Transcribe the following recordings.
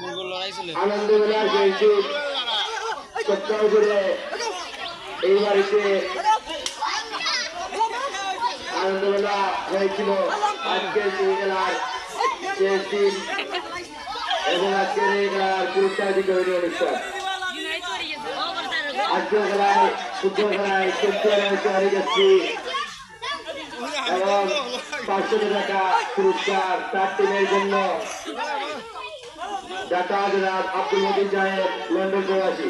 মুরগুর লড়াই ছিল আনন্দবেলার জয়ন্তী সপ্তাহ জুড়ে এই বাড়িতে আনন্দবেলা হয়েছিল। আজকের এই খেলার শেষ দিন এবং আজকের এই খেলার পুরস্কার বিতরণী অনুষ্ঠান। আজকের খেলায় ফুটবল খেলায় চ্যাম্পিয়ন হয়েছে হরিযাত্রী এবং পাঁচশো টাকা পুরস্কার চার টিমের জন্য ঢাকা জনাব আব্দুল মজিদ সাহেব লন্ডন প্রবাসী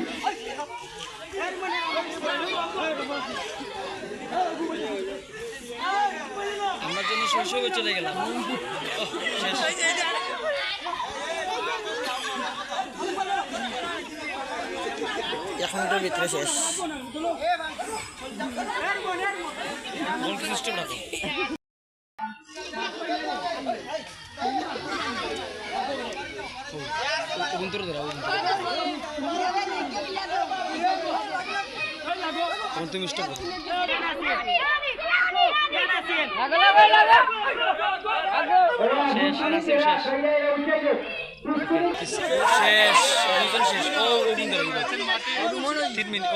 আমরা জন্য শৈশবে চলে গেলাম। ভিতরে শেষ। সিস্টেম রাখো তোর ধরা ওগুন তখন তুমি স্টপ শেষ শেষ শেষ দুজন শেষ ও ওগুন ধরা তিন মিনিট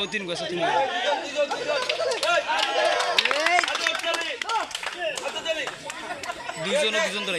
ধরে